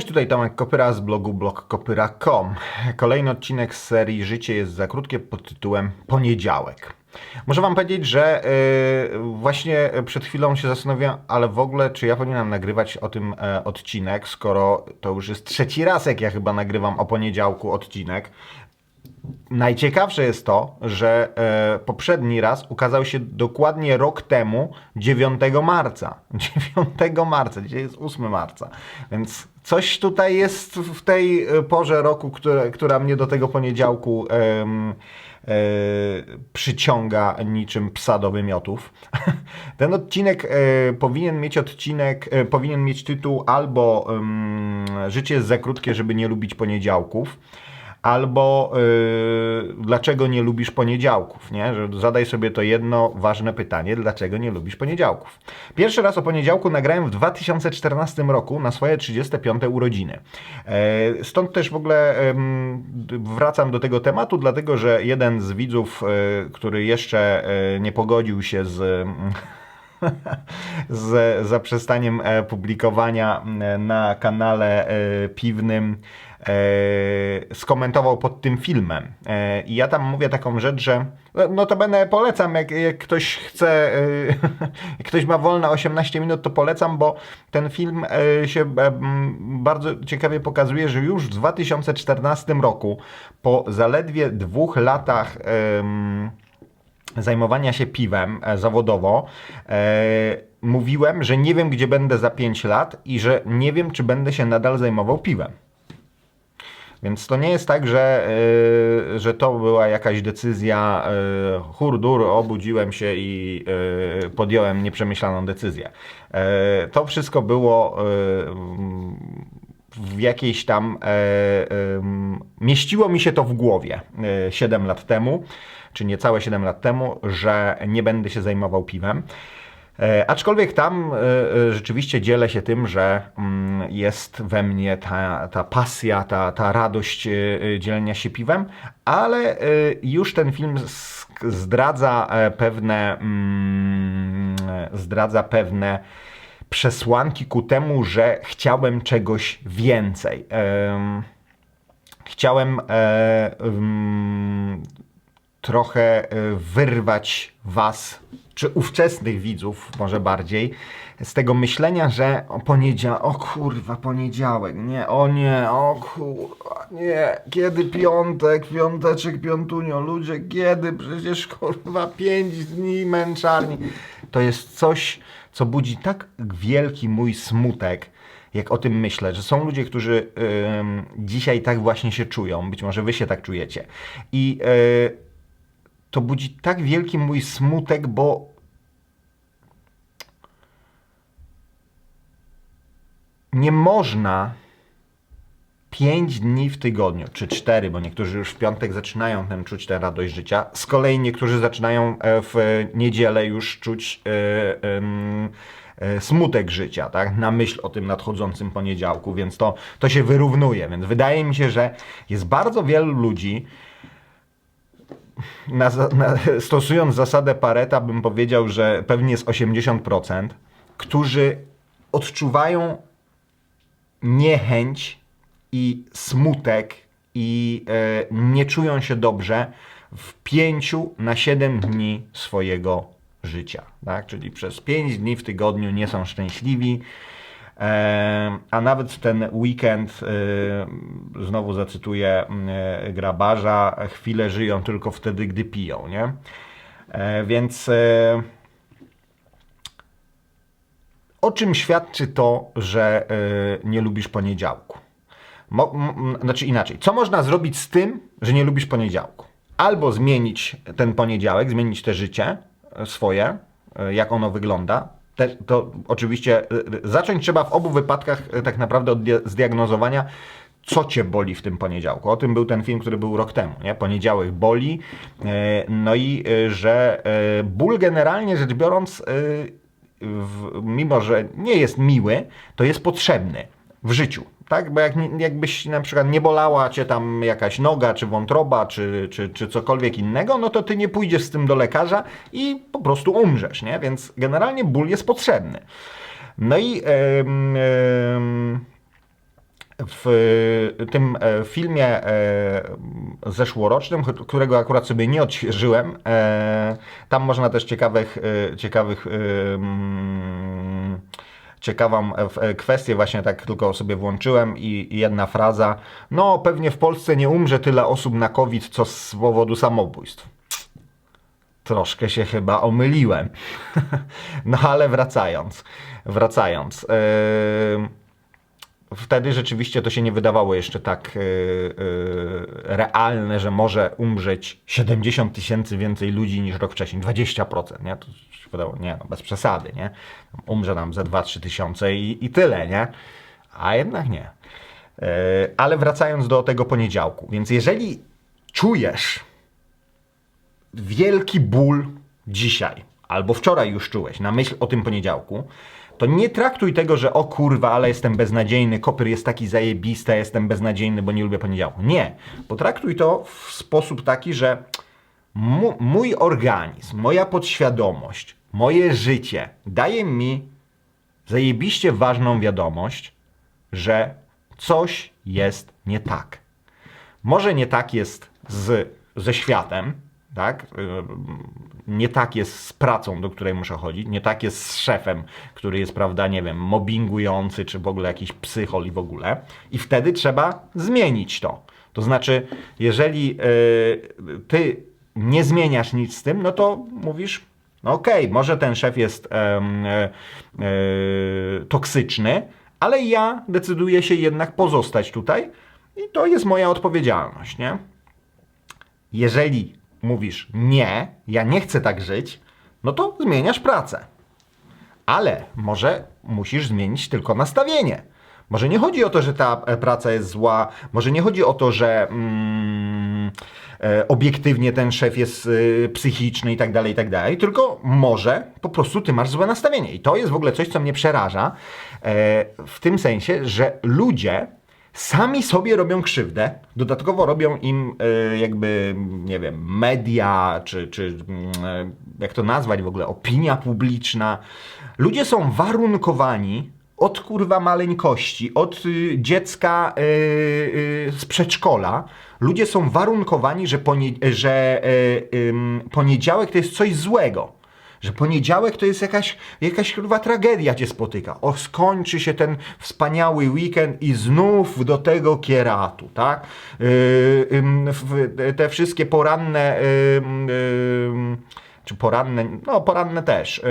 Cześć, tutaj Tomek Kopyra z blogu blogkopyra.com. Kolejny odcinek z serii Życie jest za krótkie pod tytułem Poniedziałek. Muszę Wam powiedzieć, że yy, właśnie przed chwilą się zastanowiłem, ale w ogóle czy ja powinienem nagrywać o tym e, odcinek, skoro to już jest trzeci raz, jak ja chyba nagrywam o poniedziałku odcinek. Najciekawsze jest to, że e, poprzedni raz ukazał się dokładnie rok temu, 9 marca. 9 marca, dzisiaj jest 8 marca. Więc coś tutaj jest w tej e, porze roku, która mnie do tego poniedziałku e, przyciąga niczym psa do wymiotów. Ten odcinek e, powinien mieć odcinek, e, powinien mieć tytuł albo Życie jest za krótkie, żeby nie lubić poniedziałków albo yy, dlaczego nie lubisz poniedziałków, nie? Zadaj sobie to jedno ważne pytanie, dlaczego nie lubisz poniedziałków. Pierwszy raz o poniedziałku nagrałem w 2014 roku na swoje 35 urodziny. E, stąd też w ogóle wracam do tego tematu, dlatego że jeden z widzów, e, który jeszcze e, nie pogodził się z z zaprzestaniem publikowania na kanale piwnym skomentował pod tym filmem. E, I ja tam mówię taką rzecz, że no, no to będę polecam, jak, jak ktoś chce, e, jak ktoś ma wolne 18 minut, to polecam, bo ten film e, się e, bardzo ciekawie pokazuje, że już w 2014 roku, po zaledwie dwóch latach zajmowania się piwem e, zawodowo, e, mówiłem, że nie wiem, gdzie będę za 5 lat i że nie wiem, czy będę się nadal zajmował piwem. Więc to nie jest tak, że, e, że to była jakaś decyzja e, hurdur, obudziłem się i e, podjąłem nieprzemyślaną decyzję. E, to wszystko było w jakiejś tam e, mieściło mi się to w głowie e, 7 lat temu, czy niecałe 7 lat temu, że nie będę się zajmował piwem. E, aczkolwiek tam e, e, rzeczywiście dzielę się tym, że mm, jest we mnie ta, ta pasja, ta, ta radość dzielenia się piwem, ale już ten film zdradza pewne mm, zdradza pewne przesłanki ku temu, że chciałem czegoś więcej. Em, Chciałem trochę e, wyrwać was, czy ówczesnych widzów może bardziej, z tego myślenia, że o poniedziałek, o kurwa, poniedziałek, nie, o nie, o kurwa, nie, kiedy piątek, piąteczek, piątunio, ludzie, kiedy, przecież kurwa, pięć dni męczarni. To jest coś, co budzi tak wielki mój smutek, jak o tym myślę, że są ludzie, którzy ym, dzisiaj tak właśnie się czują, być może wy się tak czujecie. I y, to budzi tak wielki mój smutek, bo nie można pięć dni w tygodniu, czy cztery, bo niektórzy już w piątek zaczynają ten czuć tę radość życia. Z kolei niektórzy zaczynają e, w niedzielę już czuć em, e, smutek życia, tak? Na myśl o tym nadchodzącym poniedziałku, więc to, to się wyrównuje. Więc wydaje mi się, że jest bardzo wielu ludzi, na, na, stosując zasadę Pareta, bym powiedział, że pewnie jest 80%, którzy odczuwają niechęć i smutek i e, nie czują się dobrze w 5 na 7 dni swojego życia. Tak? Czyli przez 5 dni w tygodniu nie są szczęśliwi. A nawet w ten weekend, e, znowu zacytuję e, grabarza, chwilę żyją tylko wtedy, gdy piją. Nie? E, więc e, o czym świadczy to, że nie lubisz poniedziałku? Znaczy inaczej, co można zrobić z tym, że nie lubisz poniedziałku? Albo zmienić ten poniedziałek, zmienić te życie e, swoje, e, jak ono wygląda. Te, to oczywiście e, e, zacząć trzeba w obu wypadkach e, tak naprawdę od dia- zdiagnozowania, co cię boli w tym poniedziałku. O tym był ten film, który był rok temu. Nie? Poniedziałek boli. No i że ból generalnie rzecz biorąc, mimo że nie jest miły, to jest potrzebny w życiu. Tak? Bo jak, jakbyś na przykład nie bolała cię tam jakaś noga, czy wątroba, czy, czy, czy cokolwiek innego, no to ty nie pójdziesz z tym do lekarza i po prostu umrzesz, nie? Więc generalnie ból jest potrzebny. No i em, em, w tym e, filmie e, zeszłorocznym, którego akurat sobie nie odświeżyłem, e, tam można też ciekawych, ciekawych ciekawą e, e, kwestię właśnie tak tylko sobie włączyłem i jedna fraza, no pewnie w Polsce nie umrze tyle osób na COVID, co z powodu samobójstw. Troszkę się chyba omyliłem. no ale wracając, wracając. Yy, wtedy rzeczywiście to się nie wydawało jeszcze tak yy, yy, realne, że może umrzeć 70 tysięcy więcej ludzi niż rok wcześniej, 20%, nie? To się wydawało, nie, no bez przesady, nie? Umrze nam ze 2-3 tysiące i, i tyle, nie? A jednak nie. Yy, ale wracając do tego poniedziałku, więc jeżeli czujesz wielki ból dzisiaj, albo wczoraj już czułeś, na myśl o tym poniedziałku, to nie traktuj tego, że o kurwa, ale jestem beznadziejny, kopyr jest taki zajebisty, jestem beznadziejny, bo nie lubię poniedziałku. Nie. Potraktuj to w sposób taki, że mój organizm, moja podświadomość, moje życie daje mi zajebiście ważną wiadomość, że coś jest nie tak. Może nie tak jest z, ze światem, tak? Yy, Nie tak jest z pracą, do której muszę chodzić, nie tak jest z szefem, który jest, prawda, nie wiem, mobbingujący, czy w ogóle jakiś psychol i w ogóle. I wtedy trzeba zmienić to. To znaczy, jeżeli yy, ty nie zmieniasz nic z tym, no to mówisz, no okej, może ten szef jest e, e, toksyczny, ale ja decyduję się jednak pozostać tutaj i to jest moja odpowiedzialność, nie? Jeżeli mówisz nie, ja nie chcę tak żyć, no to zmieniasz pracę. Ale może musisz zmienić tylko nastawienie. Może nie chodzi o to, że ta e, praca jest zła, może nie chodzi o to, że mm, e, obiektywnie ten szef jest e, psychiczny i tak dalej, i tak dalej, tylko może po prostu ty masz złe nastawienie. I to jest w ogóle coś, co mnie przeraża, w tym sensie, że ludzie sami sobie robią krzywdę, dodatkowo robią im e, jakby, nie wiem, media, czy, czy mm, e, jak to nazwać w ogóle, opinia publiczna. Ludzie są warunkowani od kurwa maleńkości, od y, dziecka y, y, z przedszkola. Ludzie są warunkowani, że, ponie, że ym, poniedziałek to jest coś złego. Że poniedziałek to jest jakaś, jakaś kurwa tragedia cię spotyka. O, skończy się ten wspaniały weekend i znów do tego kieratu, tak? Yy, w, te wszystkie poranne, ym, ym, czy poranne, no poranne też,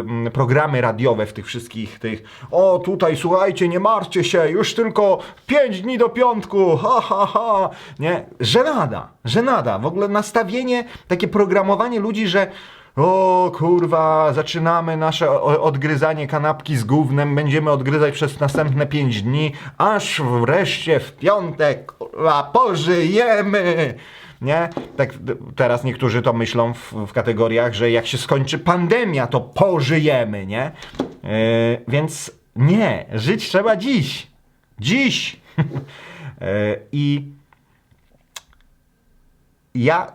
ym, programy radiowe w tych wszystkich tych, o tutaj słuchajcie, nie martwcie się, już tylko 5 dni do piątku, ha ha ha, nie? Żenada, żenada, w ogóle nastawienie, takie programowanie ludzi, że o kurwa, zaczynamy nasze odgryzanie kanapki z gównem, będziemy odgryzać przez następne 5 dni, aż wreszcie w piątek kurwa, pożyjemy. Nie? Tak teraz niektórzy to myślą w, w kategoriach, że jak się skończy pandemia, to pożyjemy, nie? Yy, więc nie, żyć trzeba dziś. Dziś. Yy, I ja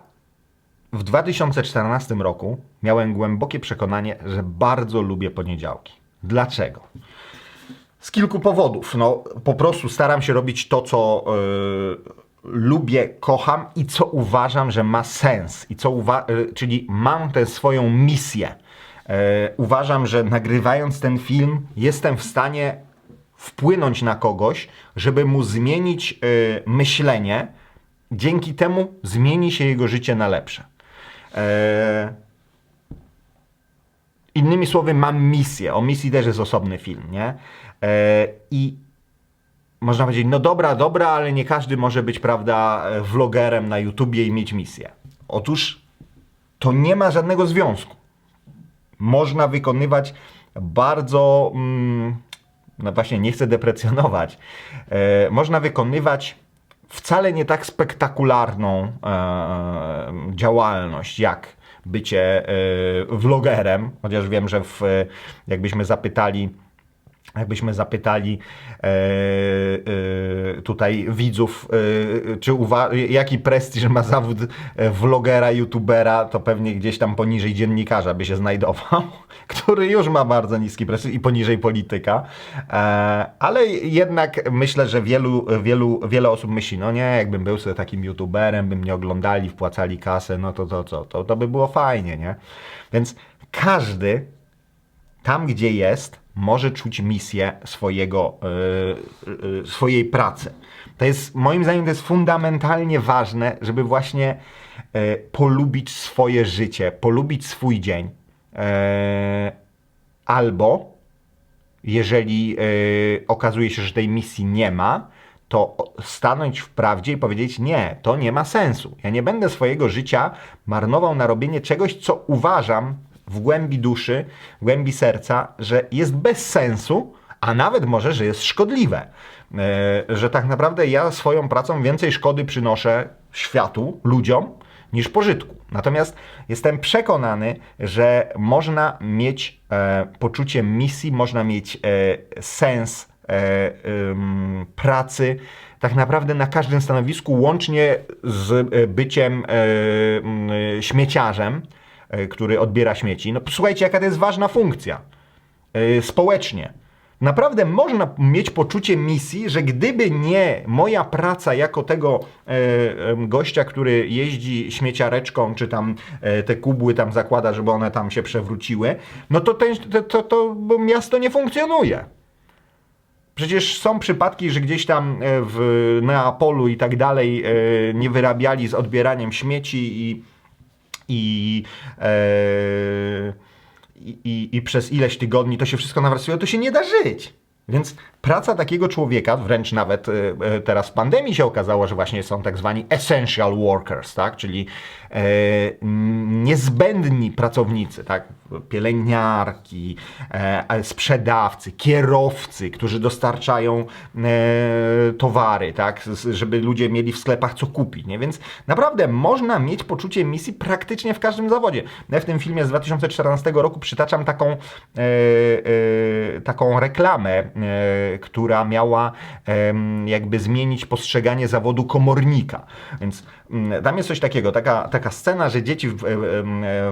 w 2014 roku miałem głębokie przekonanie, że bardzo lubię poniedziałki. Dlaczego? Z kilku powodów. No, po prostu staram się robić to, co yy, lubię, kocham i co uważam, że ma sens. I co uwa- yy, czyli mam tę swoją misję. Yy, uważam, że nagrywając ten film jestem w stanie wpłynąć na kogoś, żeby mu zmienić yy, myślenie. Dzięki temu zmieni się jego życie na lepsze. Eee, Innymi słowy, mam misję. O misji też jest osobny film, nie? Eee, I można powiedzieć, no dobra, dobra, ale nie każdy może być, prawda, e, vlogerem na YouTubie i mieć misję. Otóż to nie ma żadnego związku. Można wykonywać bardzo, mm, no właśnie, nie chcę deprecjonować, e, można wykonywać wcale nie tak spektakularną e, działalność jak bycie e, vlogerem, chociaż wiem, że w, jakbyśmy zapytali Jakbyśmy zapytali e, e, tutaj widzów, e, czy uwa- jaki prestiż ma zawód e, vlogera, youtubera, to pewnie gdzieś tam poniżej dziennikarza by się znajdował, który już ma bardzo niski prestiż i poniżej polityka. E, ale jednak myślę, że wielu, wielu, wiele osób myśli, no nie, jakbym był sobie takim youtuberem, by mnie oglądali, wpłacali kasę, no to to, to, to, to by było fajnie, nie? Więc każdy tam, gdzie jest, może czuć misję swojego, yy, yy, swojej pracy. To jest, moim zdaniem, to jest fundamentalnie ważne, żeby właśnie yy, polubić swoje życie, polubić swój dzień. Albo, jeżeli okazuje się, że tej misji nie ma, to stanąć w prawdzie i powiedzieć: Nie, to nie ma sensu. Ja nie będę swojego życia marnował na robienie czegoś, co uważam w głębi duszy, w głębi serca, że jest bez sensu, a nawet może, że jest szkodliwe. E, że tak naprawdę ja swoją pracą więcej szkody przynoszę światu, ludziom, niż pożytku. Natomiast jestem przekonany, że można mieć e, poczucie misji, można mieć e, sens pracy tak naprawdę na każdym stanowisku, łącznie z byciem śmieciarzem, który odbiera śmieci. No słuchajcie, jaka to jest ważna funkcja e, społecznie. Naprawdę można mieć poczucie misji, że gdyby nie moja praca jako tego e, e, gościa, który jeździ śmieciareczką, czy tam e, te kubły tam zakłada, żeby one tam się przewróciły, no to, ten, to, to, to miasto nie funkcjonuje. Przecież są przypadki, że gdzieś tam e, w Neapolu i tak dalej e, nie wyrabiali z odbieraniem śmieci i, i, e, i, i, przez ileś tygodni to się wszystko nawracuje, to się nie da żyć. Więc praca takiego człowieka, wręcz nawet e, e, teraz w pandemii się okazało, że właśnie są tak zwani essential workers, tak? czyli e, niezbędni pracownicy, tak? pielęgniarki, e, sprzedawcy, kierowcy, którzy dostarczają e, towary, tak? Żeby ludzie mieli w sklepach co kupić. Nie? Więc naprawdę można mieć poczucie misji praktycznie w każdym zawodzie. Ja w tym filmie z 2014 roku przytaczam taką, e, e, taką reklamę, która miała jakby zmienić postrzeganie zawodu komornika. Więc mm, tam jest coś takiego, taka, taka scena, że dzieci w,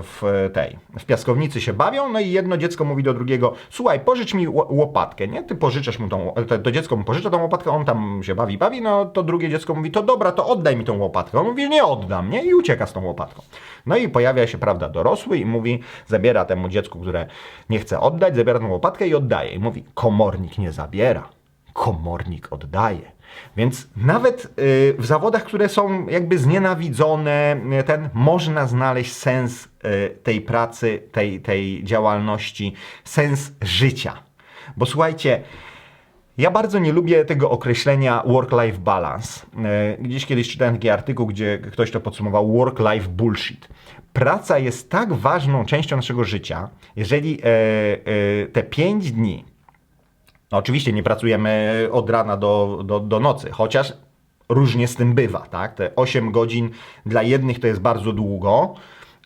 w tej, w piaskownicy się bawią, no i jedno dziecko mówi do drugiego, słuchaj, pożycz mi ło- łopatkę, nie? Ty pożyczasz mu tą, to dziecko mu pożycza tą łopatkę, on tam się bawi, bawi, no to drugie dziecko mówi, to dobra, to oddaj mi tą łopatkę. On mówi, nie oddam, nie? I ucieka z tą łopatką. No i pojawia się, prawda, dorosły i mówi, zabiera temu dziecku, które nie chce oddać, zabiera tą łopatkę i oddaje. I mówi, komornik nie zabiera, komornik oddaje. Więc nawet y, w zawodach, które są jakby znienawidzone, y, ten można znaleźć sens y, tej pracy, tej, tej działalności, sens życia. Bo słuchajcie, ja bardzo nie lubię tego określenia work-life balance. Gdzieś kiedyś czytałem taki artykuł, gdzie ktoś to podsumował work-life bullshit. Praca jest tak ważną częścią naszego życia, jeżeli e, e, te 5 dni, no oczywiście nie pracujemy od rana do, do, do nocy, chociaż różnie z tym bywa, tak? Te 8 godzin dla jednych to jest bardzo długo,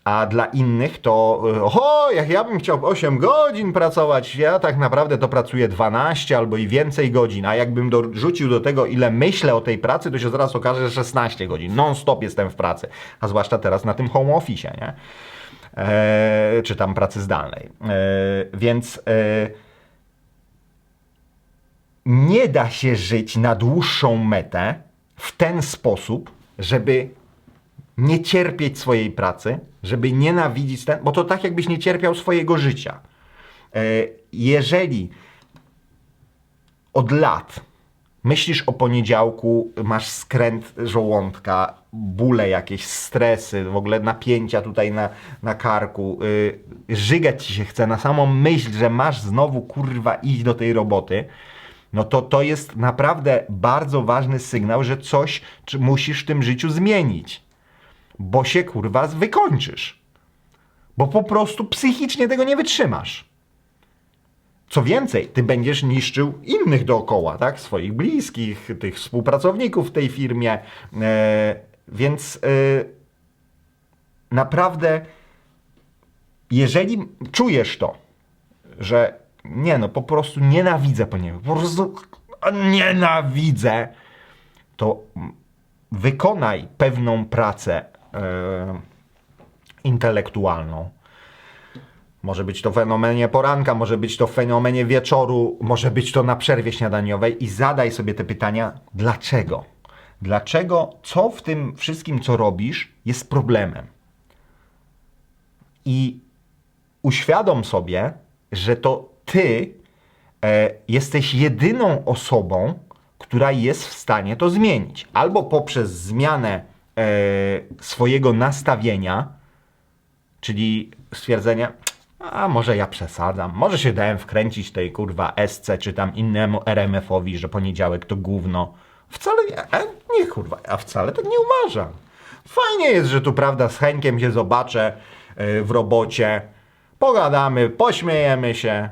a dla innych to, y, oho, jak ja bym chciał 8 godzin pracować, ja tak naprawdę to pracuję 12 albo i więcej godzin, a jakbym dorzucił do tego, ile myślę o tej pracy, to się zaraz okaże, że 16 godzin, non-stop jestem w pracy, a zwłaszcza teraz na tym home office, nie? E, czy tam pracy zdalnej. E, więc e, nie da się żyć na dłuższą metę w ten sposób, żeby nie cierpieć swojej pracy, żeby nienawidzić ten, bo to tak jakbyś nie cierpiał swojego życia. E, Jeżeli od lat myślisz o poniedziałku, masz skręt żołądka, bóle jakieś, stresy, w ogóle napięcia tutaj na, na karku, yy, żygać ci się chce na samą myśl, że masz znowu kurwa iść do tej roboty, no to to jest naprawdę bardzo ważny sygnał, że coś musisz w tym życiu zmienić. Bo się kurwa wykończysz. Bo po prostu psychicznie tego nie wytrzymasz. Co więcej, ty będziesz niszczył innych dookoła, tak? Swoich bliskich, tych współpracowników w tej firmie. E, więc e, naprawdę, jeżeli czujesz to, że nie no, po prostu nienawidzę po niego, po prostu nienawidzę, to wykonaj pewną pracę e, intelektualną. Może być to w fenomenie poranka, może być to w fenomenie wieczoru, może być to na przerwie śniadaniowej i zadaj sobie te pytania, dlaczego? Dlaczego, co w tym wszystkim, co robisz, jest problemem? I uświadom sobie, że to ty e, jesteś jedyną osobą, która jest w stanie to zmienić. Albo poprzez zmianę e, swojego nastawienia, czyli stwierdzenie, a może ja przesadzam, może się dałem wkręcić tej kurwa SC czy tam innemu RMF-owi, że poniedziałek to gówno. Wcale nie, e, nie kurwa, ja wcale tak nie uważam. Fajnie jest, że tu prawda z Henkiem się zobaczę e, w robocie, pogadamy, pośmiejemy się,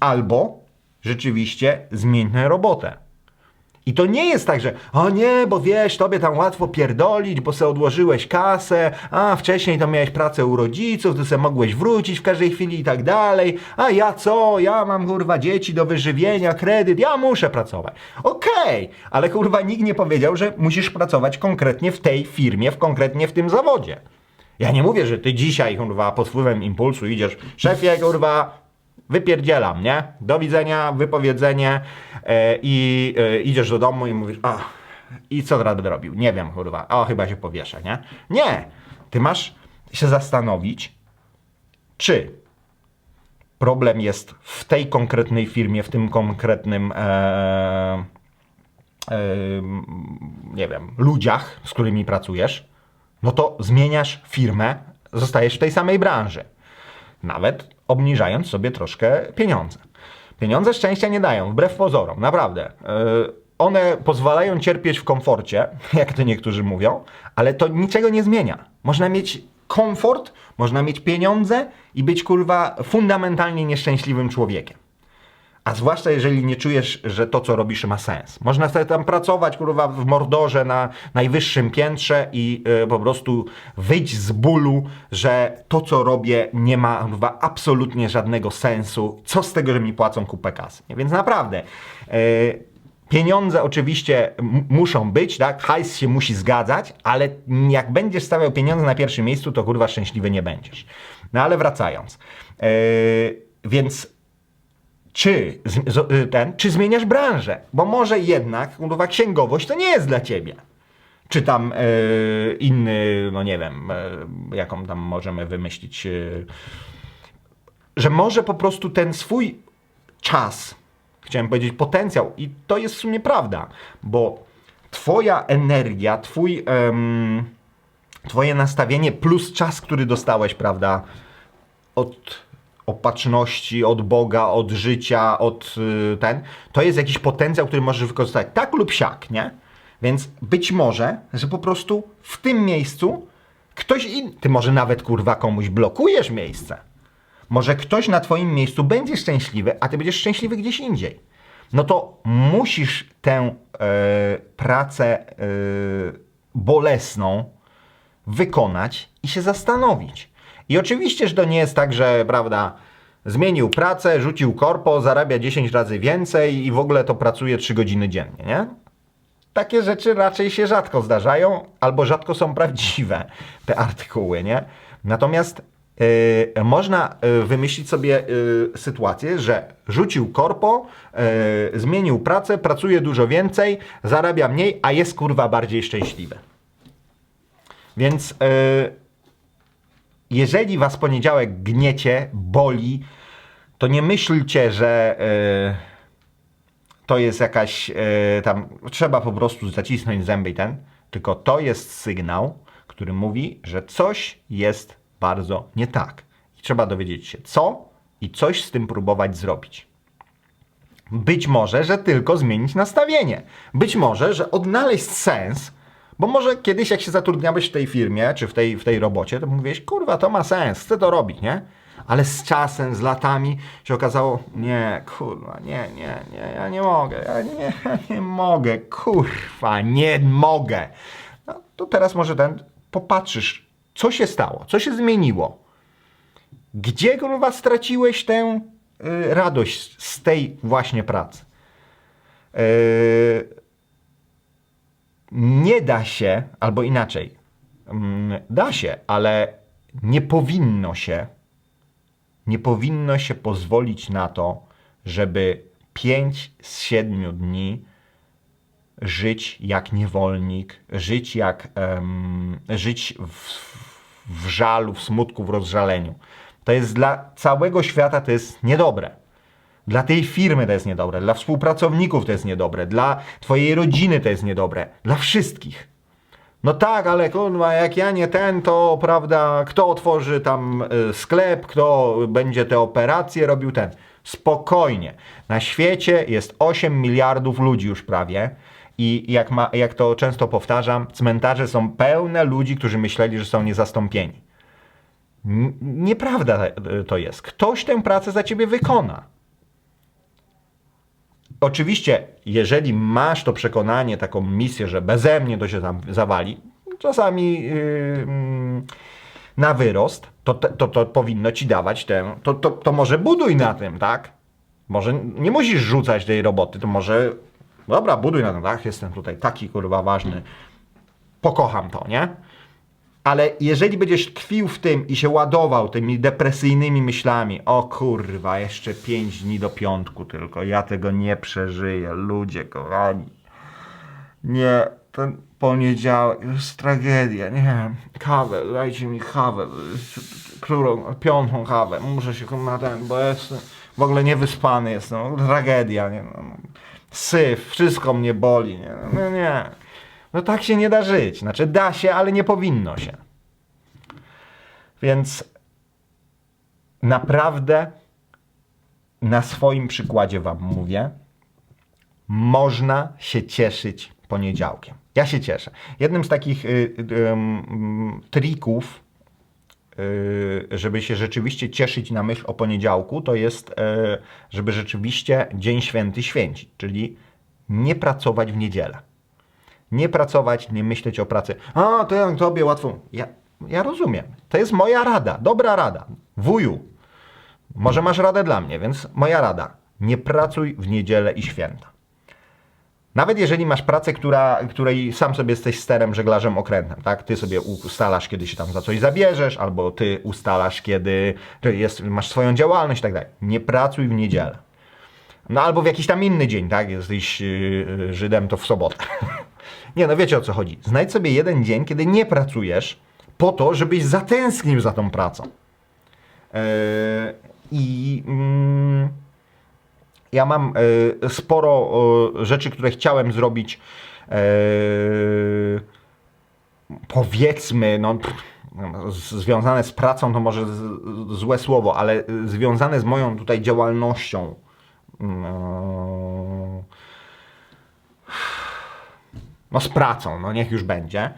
albo rzeczywiście zmieńmy robotę. I to nie jest tak, że o nie, bo wiesz, tobie tam łatwo pierdolić, bo sobie odłożyłeś kasę, a wcześniej to miałeś pracę u rodziców, ty sobie mogłeś wrócić w każdej chwili i tak dalej, a ja co, ja mam kurwa dzieci do wyżywienia, kredyt, ja muszę pracować. Okej, ale kurwa nikt nie powiedział, że musisz pracować konkretnie w tej firmie, w konkretnie w tym zawodzie. Ja nie mówię, że ty dzisiaj, kurwa, pod wpływem impulsu idziesz, szefie, kurwa, wypierdzielam, nie? Do widzenia, wypowiedzenie e, i e, idziesz do domu i mówisz, o, i co teraz robił? Nie wiem, kurwa, o, chyba się powieszę, nie? Nie! Ty masz się zastanowić, czy problem jest w tej konkretnej firmie, w tym konkretnym, e, e, nie wiem, ludziach, z którymi pracujesz, no to zmieniasz firmę, zostajesz w tej samej branży. Nawet obniżając sobie troszkę pieniądze. Pieniądze szczęścia nie dają, wbrew pozorom, naprawdę. Yy, one pozwalają cierpieć w komforcie, jak to niektórzy mówią, ale to niczego nie zmienia. Można mieć komfort, można mieć pieniądze i być kurwa fundamentalnie nieszczęśliwym człowiekiem. A zwłaszcza jeżeli nie czujesz, że to, co robisz, ma sens. Można sobie tam pracować, kurwa, w mordorze na najwyższym piętrze i y, po prostu wyjść z bólu, że to, co robię, nie ma kurwa, absolutnie żadnego sensu. Co z tego, że mi płacą kupę kasy? Więc naprawdę. y, Pieniądze oczywiście muszą być, tak? Hajs się musi zgadzać, ale jak będziesz stawiał pieniądze na pierwszym miejscu, to kurwa szczęśliwy nie będziesz. No ale wracając. y, więc czy, y, ten, czy zmieniasz branżę? Bo może jednak kurwa, księgowość to nie jest dla ciebie. Czy tam y, inny, no nie wiem, y, jaką tam możemy wymyślić, y, że może po prostu ten swój czas, chciałem powiedzieć potencjał, i to jest w sumie prawda, bo twoja energia, twój, twoje nastawienie plus czas, który dostałeś, prawda, od opatrzności, od Boga, od życia, od y, ten, to jest jakiś potencjał, który możesz wykorzystać tak lub siak, nie? Więc być może, że po prostu w tym miejscu ktoś inny, ty może nawet kurwa komuś blokujesz miejsce. Może ktoś na twoim miejscu będzie szczęśliwy, a ty będziesz szczęśliwy gdzieś indziej. No to musisz tę e, pracę e, bolesną wykonać i się zastanowić. I oczywiście, że to nie jest tak, że prawda, zmienił pracę, rzucił korpo, zarabia 10 razy więcej i w ogóle to pracuje 3 godziny dziennie, nie? Takie rzeczy raczej się rzadko zdarzają, albo rzadko są prawdziwe te artykuły, nie? Natomiast yy, można yy, wymyślić sobie yy, sytuację, że rzucił korpo, yy, zmienił pracę, pracuje dużo więcej, zarabia mniej, a jest kurwa bardziej szczęśliwy. Więc yy, jeżeli was poniedziałek gniecie, boli, to nie myślcie, że yy, to jest jakaś yy, tam, trzeba po prostu zacisnąć zęby i ten, tylko to jest sygnał, który mówi, że coś jest bardzo nie tak. I trzeba dowiedzieć się co i coś z tym próbować zrobić. Być może, że tylko zmienić nastawienie. Być może, że odnaleźć sens, bo może kiedyś jak się zatrudniałeś w tej firmie, czy w tej, w tej robocie, to mówiłeś, kurwa, to ma sens, chcę to robić, nie? Ale z czasem, z latami się okazało, nie, kurwa, nie, nie, nie, ja nie mogę, ja nie, nie mogę, kurwa, nie mogę. No, to teraz może ten, popatrzysz, co się stało, co się zmieniło. Gdzie, kurwa, straciłeś tę y, radość z tej właśnie pracy. Y, nie da się, albo inaczej, mm, da się, ale nie powinno się, nie powinno się pozwolić na to, żeby 5 z 7 dni żyć jak niewolnik, żyć jak em, żyć w, w żalu, w smutku, w rozżaleniu. To jest dla całego świata to jest niedobre. Dla tej firmy to jest niedobre, dla współpracowników to jest niedobre, dla twojej rodziny to jest niedobre, dla wszystkich. No tak, ale kurwa, jak ja nie ten, to prawda, kto otworzy tam y, sklep, kto będzie te operacje robił ten. Spokojnie. Na świecie jest 8 miliardów ludzi już prawie i jak, ma, jak to często powtarzam, cmentarze są pełne ludzi, którzy myśleli, że są niezastąpieni. N- nieprawda to jest. Ktoś tę pracę za ciebie wykona. Oczywiście, jeżeli masz to przekonanie, taką misję, że beze mnie to się tam zawali, czasami yy, mm, na wyrost, to, to, to powinno ci dawać tę. To, to, to może buduj na tym, tak? Może nie musisz rzucać tej roboty, to może. Dobra, buduj na tym, tak? Jestem tutaj taki kurwa ważny. Pokocham to, nie? Ale jeżeli będziesz tkwił w tym i się ładował tymi depresyjnymi myślami, o kurwa, jeszcze pięć dni do piątku tylko, ja tego nie przeżyję, ludzie kochani. Nie, ten poniedziałek, to jest tragedia, nie, kawę, dajcie mi kawę, którą, piątą kawę, muszę się na ten, bo jestem w ogóle niewyspany jestem, tragedia, nie, no, no. syf, wszystko mnie boli, nie, no nie. No tak się nie da żyć. Znaczy da się, ale nie powinno się. Więc naprawdę na swoim przykładzie wam mówię, można się cieszyć poniedziałkiem. Ja się cieszę. Jednym z takich y, y, ym, trików, y, żeby się rzeczywiście cieszyć na myśl o poniedziałku, to jest, y, żeby rzeczywiście Dzień Święty święcić, czyli nie pracować w niedzielę nie pracować, nie myśleć o pracy. A, to jak tobie łatwo. Ja, ja rozumiem. To jest moja rada, dobra rada. Wuju, może masz radę dla mnie, więc moja rada. Nie pracuj w niedzielę i święta. Nawet jeżeli masz pracę, która, której sam sobie jesteś sterem, żeglarzem, okrętem, tak? Ty sobie ustalasz, kiedy się tam za coś zabierzesz, albo ty ustalasz, kiedy jest, masz swoją działalność i tak dalej. Nie pracuj w niedzielę. No albo w jakiś tam inny dzień, tak? Jesteś yy, Żydem, to w sobotę. nie, no wiecie o co chodzi. Znajdź sobie jeden dzień, kiedy nie pracujesz, po to, żebyś zatęsknił za tą pracą. Yy, I mm, ja mam yy, sporo rzeczy, które chciałem zrobić. Yy, powiedzmy, no, pff, związane z pracą to może złe słowo, ale związane z moją tutaj działalnością. No, no z pracą, no niech już będzie,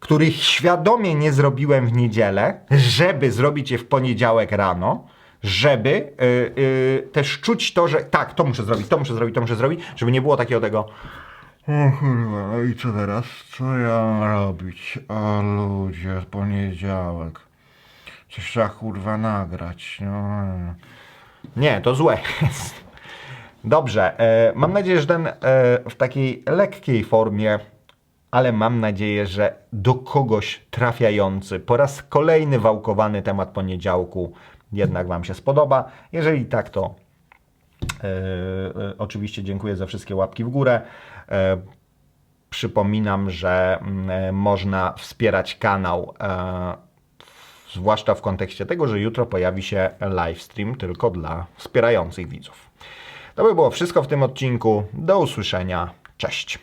których świadomie nie zrobiłem w niedzielę, żeby zrobić je w poniedziałek rano, żeby y, y, też czuć to, że tak, to muszę zrobić, to muszę zrobić, to muszę zrobić, żeby nie było takiego tego o kurwa, no i co teraz? Co ja robić? O ludzie, poniedziałek. Coś trzeba kurwa nagrać. No. Nie, to złe jest. Dobrze, e, mam nadzieję, że ten e, w takiej lekkiej formie, ale mam nadzieję, że do kogoś trafiający po raz kolejny wałkowany temat poniedziałku jednak Wam się spodoba. Jeżeli tak, to e, oczywiście dziękuję za wszystkie łapki w górę. Przypominam, że mm, można wspierać kanał, zwłaszcza w kontekście tego, że jutro pojawi się livestream tylko dla wspierających widzów. To by było wszystko w tym odcinku. Do usłyszenia. Cześć.